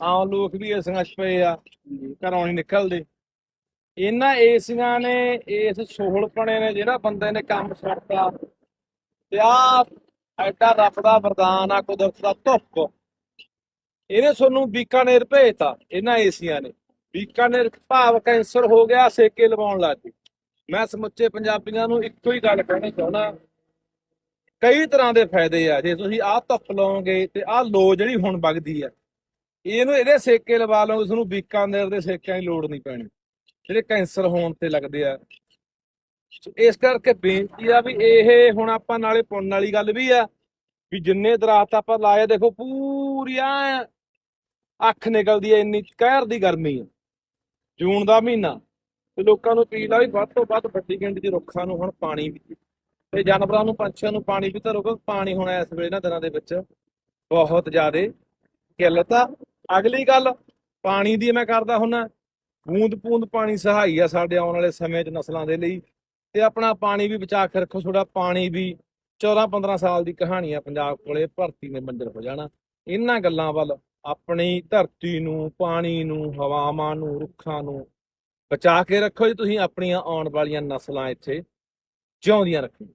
ਆਮ ਲੋਕ ਵੀ ਏਸੀਆਂ 'ਚ ਪਏ ਆ ਘਰੋਂ ਨਹੀਂ ਨਿਕਲਦੇ। ਇਹਨਾਂ ਏਸੀਆਂ ਨੇ ਇਸ ਸੋਹਲਪਣੇ ਨੇ ਜਿਹੜਾ ਬੰਦੇ ਨੇ ਕੰਮ ਛੱਡਤਾ ਤੇ ਆ ਐਡਾ ਰੱਬ ਦਾ ਵਰਦਾਨ ਆ ਕੁਦਰਤ ਦਾ ਧੁੱਪ। ਇਹਨੇ ਤੁਹਾਨੂੰ ਬੀਕਾਨੇਰ ਭੇਜਤਾ ਇਹਨਾਂ ਏਸੀਆਂ ਨੇ। ਬੀਕਾਨੇਰ ਭਾਵ ਕੈਂਸਰ ਹੋ ਗਿਆ ਸੇਕੇ ਲਵਾਉਣ ਲੱਗ ਗਏ। ਮੈਂ ਸਮੁੱਚੇ ਪੰਜਾਬੀਆਂ ਨੂੰ ਇੱਕੋ ਹੀ ਗੱਲ ਕਹਿਣੀ ਚਾਹੁੰਦਾ ਕਈ ਤਰ੍ਹਾਂ ਦੇ ਫਾਇਦੇ ਆ। ਜੇ ਤੁਸੀਂ ਆਹ ਧੁੱਪ ਲਾਓਗੇ ਤੇ ਆਹ ਲੋ ਜਿਹੜੀ ਹੁਣ ਵਗਦੀ ਆ ਇਹਨੂੰ ਇਹਦੇ ਸੇਕੇ ਲਵਾ ਲਓਗੇ ਤੁਹਾਨੂੰ ਬੀਕਾਨੇਰ ਦੇ ਸੇਕਿਆਂ ਦੀ ਲੋੜ ਨਹੀਂ ਪੈਣੀ। ਜਿਹੜੇ ਕੈਂਸਰ ਹੋਣ ਤੇ ਲੱਗਦੇ ਆ। ਇਸ ਕਰਕੇ ਬੇਨਤੀ ਆ ਵੀ ਇਹ ਹੁਣ ਆਪਾਂ ਨਾਲੇ ਪੁੰਨ ਵਾਲੀ ਗੱਲ ਵੀ ਆ, ਵੀ ਜਿੰਨੇ ਦਰਾਤ ਆਪਾਂ ਲਾਏ ਦੇਖੋ ਪੂਰੀਆਂ ਅੱਖ ਨਿਕਲਦੀ ਐ ਇੰਨੀ ਕਹਿਰ ਦੀ ਗਰਮੀ ਆ। ਜੂਨ ਦਾ ਮਹੀਨਾ ਤੇ ਲੋਕਾਂ ਨੂੰ ਅਪੀਲ ਆ ਵੀ ਵੱਧ ਤੋਂ ਵੱਧ ਵੱਡੀ ਗਿਣਤੀ ਦੇ ਰੁੱਖਾਂ ਨੂੰ ਹੁਣ ਪਾਣੀ ਵੀ ਤੇ ਜਾਨਵਰਾਂ ਨੂੰ, ਪੰਛੀਆਂ ਨੂੰ ਪਾਣੀ ਵੀ ਧਰੋ ਕਿਉਂਕਿ ਪਾਣੀ ਹੁਣ ਇਸ ਵੇਲੇ ਨਾ ਦਿਨਾਂ ਦੇ ਵਿੱਚ ਬਹੁਤ ਜ਼ਿਆਦਾ ਕਿੱਲਤ ਆ ਅਗਲੀ ਗੱਲ, ਪਾਣੀ ਦੀ ਮੈਂ ਕਰਦਾ ਹੁੰਨਾ ਬੂੰਦ ਬੂੰਦ ਪਾਣੀ ਸਹਾਈ ਆ ਸਾਡੇ ਆਉਣ ਵਾਲੇ ਸਮੇਂ 'ਚ ਨਸਲਾਂ ਦੇ ਲਈ। ਤੇ ਆਪਣਾ ਪਾਣੀ ਵੀ ਬਚਾ ਕੇ ਰੱਖੋ ਥੋੜਾ ਪਾਣੀ ਵੀ 14 15 ਸਾਲ ਦੀ ਕਹਾਣੀ ਆ ਪੰਜਾਬ ਕੋਲੇ ਭਰਤੀ ਨੇ ਮੰਜ਼ਰ ਹੋ ਜਾਣਾ। ਇਹਨਾਂ ਗੱਲਾਂ ਵੱਲ ਆਪਣੀ ਧਰਤੀ ਨੂੰ, ਪਾਣੀ ਨੂੰ, ਹਵਾਵਾਂ ਨੂੰ, ਰੁੱਖਾਂ ਨੂੰ ਬਚਾ ਕੇ ਰੱਖੋ ਜੀ, ਤੁਸੀਂ ਆਪਣੀਆਂ ਆਉਣ ਵਾਲੀਆਂ ਨਸਲਾਂ ਇੱਥੇ ਜਿਉਂਦੀਆਂ ਰੱਖੋ।